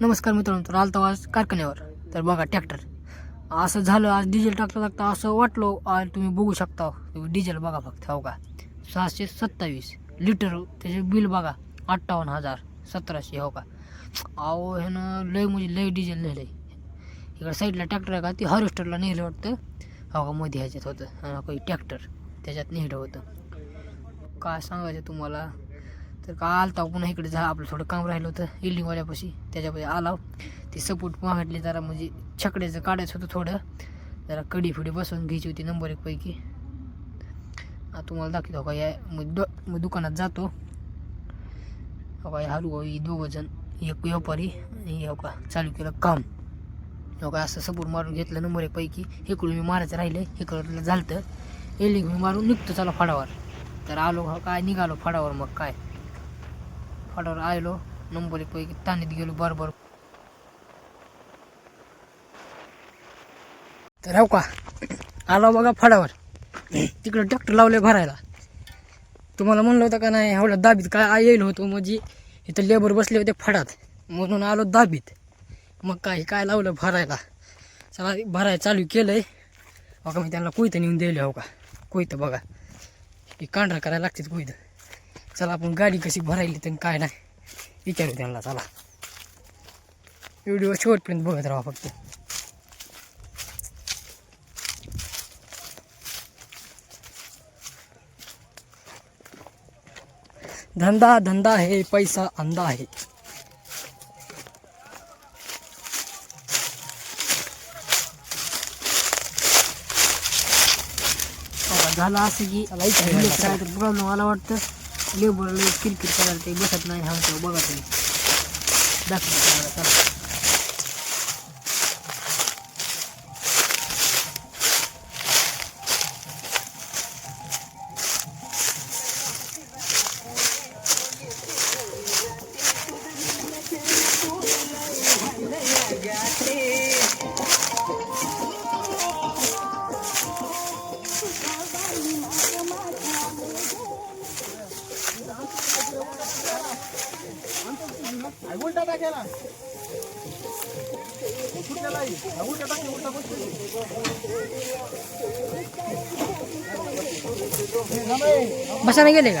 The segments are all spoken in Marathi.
नमस्कार मित्रांनो तर आलतो आज कारखान्यावर. तर बघा ट्रॅक्टर असं झालं आज डिझेल टाकता टाकता असं वाटलो आज तुम्ही बघू शकता तुम्ही डिझेल बघा फक्त हो का? सहाशे सत्तावीस लिटर त्याचे बिल बघा अठ्ठावन्न हजार सतराशे हो का? अहो ह्यानं लय म्हणजे लय डिझेल नेलं इकडं साईडला ट्रॅक्टर आहे का ती हार्वेस्टरला नेलं वाटतं हो का मध्ये ह्याच्यात होतं काही ट्रॅक्टर त्याच्यात नेलं होतं. काय सांगायचं तुम्हाला? तर का आलता पुन्हा इकडे जा आपलं थोडं काम राहिलं होतं इल्डिंगवाल्यापाशी त्याच्यापाशी आला. ते सपोर्ट मागितले जरा म्हणजे छकड्याचं काढायचं होतं थोडं. जरा कडी फिडी बसवून घ्यायची होती नंबर एक पैकी. तुम्हाला दाखवतो का? या मग मग दुकानात जातो. हो काय हलू दोघंजण दोघं जण एक व्यापारी आणि हो का चालू केलं काम. हो का असं सपोर्ट मारून घेतलं नंबर एक पैकी. इकडून मी मारायचं राहिले इकडं तर एलिंग मी मारून निघतो चला फाडावर. तर आलो हो काय निघालो फाडावर मग काय? फडावर आलो नंबर एक पैकी तानीत गेलो बरोबर. तर हो का? आलो बघा फडावर. तिकडं ट्रॅक्टर लावले भरायला. तुम्हाला म्हणलं होतं का नाही एवढ्या दाबीत काय येईल होतो म्हणजे इथं लेबर बसले होते फडात. म्हणून आलो दाबीत. मग काय काय लावलं भरायला? चला भरायला चालू केलं आहे बघा मी त्यांना कोयतं नेऊन दिलं हो का? कोयतं बघा. हे कांढरा करायला लागतात कोयतं. चला आपण गाडी कशी भरायली तर काय नाही. विचारू त्यांना चला. व्हिडिओ शेवटपर्यंत बघत राहा फक्त. धंदा धंदा है पैसा अंधा है बघा, झालं असं की प्रॉब्लेम आला वाटतं. लेबर किरकिर करायला ते बसत नाही हा बघा नाही. दाखवतो तो बघा तुम्ही दाखवतो तुम्हाला चला बसायला गेले का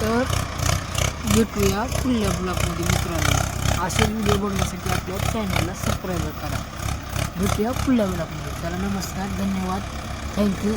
तर भेटूया पुढल्या ब्लॉगमध्ये मित्रांनो. असे व्हिडिओ बघण्यासाठी आपल्या चॅनलला सबस्क्राईब करा. भेटूया पुढल्या ब्लॉगमध्ये चला नमस्कार धन्यवाद. थँक्यू